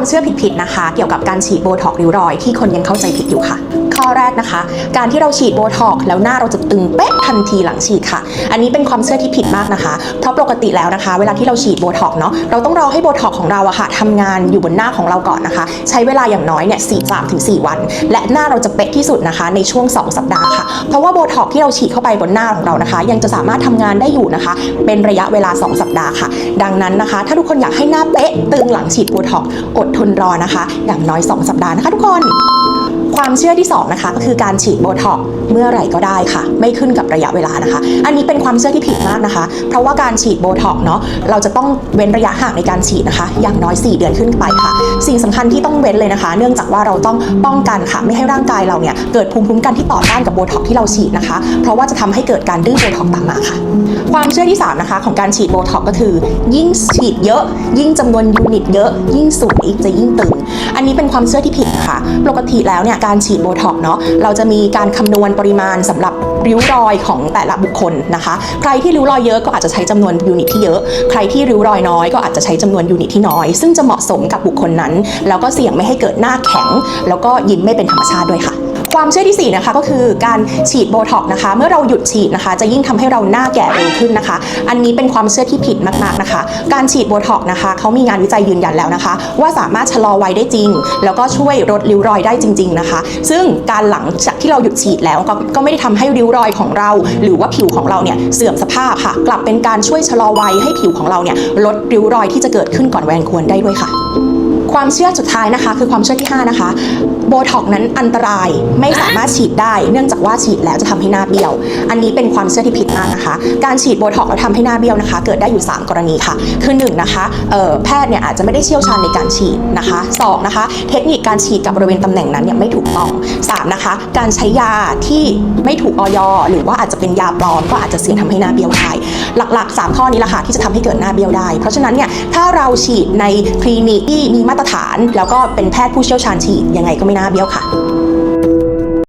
ความเชื่อผิดๆนะคะ เกี่ยวกับการฉีดโบท็อกริ้วรอยที่คนยังเข้าใจผิดอยู่ค่ะ ข้อแรกนะคะ การที่เราฉีดโบท็อกแล้วหน้าเราจะตึงเป๊ะทันทีหลังฉีดค่ะ อันนี้เป็นความเชื่อที่ผิดมากนะคะ เพราะปกติแล้วนะคะ เวลาที่เราฉีดโบท็อกเนาะเราต้องรอให้โบท็อกของเราอะค่ะทำงานอยู่บนหน้าของเราก่อนนะคะ ใช้เวลาอย่างน้อยเนี่ยสี่สามถึงสี่วัน และหน้าเราจะเป๊ะที่สุดนะคะ ในช่วง 2 สัปดาห์ค่ะ เพราะว่าโบท็อกที่เราฉีดเข้าไปบนหน้าของเรานะคะ ยังจะสามารถทำงานได้อยู่นะคะ เป็นระยะเวลา 2 สัปดาห์ค่ะ ดังนั้นนะคะ ถ้าทุกคนอยากให้หน้าเป๊ะตึงหลังฉีดโบท็อกอดทนรอนะคะ อย่างน้อย 2 สัปดาห์นะคะทุกคน ความเชื่อที่2นะคะก็คือการฉีดโบท็อกเมื่อไหร่ก็ได้ค่ะ ไม่ขึ้นกับระยะเวลานะคะ อันนี้เป็นความเชื่อที่ผิดมากนะคะ เพราะว่าการฉีดโบท็อกเนาะเราจะต้องเว้นระยะห่างในการฉีดนะคะ อย่างน้อย 4 เดือนขึ้นไปค่ะ สิ่งสำคัญที่ต้องเว้นเลยนะคะ เนื่องจากว่าเราต้องป้องกันค่ะ ไม่ให้ร่างกายเราเนี่ยเกิดภูมิคุ้มกันที่ต่อต้านกับโบท็อกที่เราฉีดนะคะ เพราะว่าจะทำให้เกิดการดื้อโบท็อกตามมาค่ะ ความเชื่อที่3นะคะของการฉีดโบท็อกก็คือ ยิ่งฉีดเยอะ ยิ่งจำนวนยูนิตเยอะ ยิ่งสวยจะยิ่งตึง อันนี้เป็นความเชื่อที่ผิดค่ะ ปกติแล้วเนี่ยการฉีดโบท็อกเนาะเราจะมีการคำนวณปริมาณสำหรับริ้วรอยของแต่ละบุคคลนะคะ ใครที่ริ้วรอยเยอะก็อาจจะใช้จำนวนยูนิตที่เยอะ ใครที่ริ้วรอยน้อยก็อาจจะใช้จำนวนยูนิตที่น้อย ซึ่งจะเหมาะสมกับบุคคลนั้น แล้วก็เสี่ยงไม่ให้เกิดหน้าแข็ง แล้วก็ยิ้มไม่เป็นธรรมชาติด้วยค่ะ ความเชื่อที่ 4 นะคะก็คือการฉีดโบท็อกนะคะ เมื่อเราหยุดฉีดนะคะ จะยิ่งทำให้เราหน้าแก่เร็วขึ้นนะคะ อันนี้เป็นความเชื่อที่ผิดมากๆนะคะ การฉีดโบท็อกนะคะเขามีงานวิจัยยืนยันแล้วนะคะ ว่าสามารถชะลอวัยได้จริง แล้วก็ช่วยลดริ้วรอยได้จริง ๆนะคะ ซึ่งการหลังจากที่เราหยุดฉีดแล้วก็ก็ไม่ได้ทำให้ริ้วรอยของเรา หรือว่าผิวของเราเนี่ยเสื่อมสภาพค่ะ กลับเป็นการช่วยชะลอวัยให้ผิวของเราเนี่ยลดริ้วรอยที่จะเกิดขึ้นก่อนวัยอันควรได้ด้วยค่ะ ความเชื่อสุดท้ายนะคะ คือความเชื่อที่ 5 นะคะโบท็อกนั้นอันตรายไม่สามารถฉีดได้ เนื่องจากว่าฉีดแล้วจะทำให้หน้าเบี้ยว อันนี้เป็นความเชื่อที่ผิดมากนะคะ การฉีดโบท็อกแล้วทำให้หน้าเบี้ยวนะคะ เกิดได้อยู่ 3 กรณีค่ะ คือ1นะคะแพทย์เนี่ยอาจจะไม่ได้เชี่ยวชาญในการฉีดนะคะ2นะคะ เทคนิคการฉีดกับบริเวณตำแหน่งนั้นเนี่ยไม่ถูกต้อง3นะคะ การใช้ยาที่ไม่ถูกออยหรือว่าอาจจะเป็นยาปลอมก็อาจจะเสี่ยงทำให้หน้าเบี้ยวได้ หลักๆ 3 ข้อนี้แหละค่ะที่จะทำให้เกิดหน้าเบี้ยวได้ เพราะฉะนั้นเนี่ยถ้าเราฉีดในคลินิกที่มีมาตรฐาน แล้วก็เป็นแพทย์ผู้เชี่ยวชาญฉีดยังไงก็ไม่น่าเบี้ยวค่ะ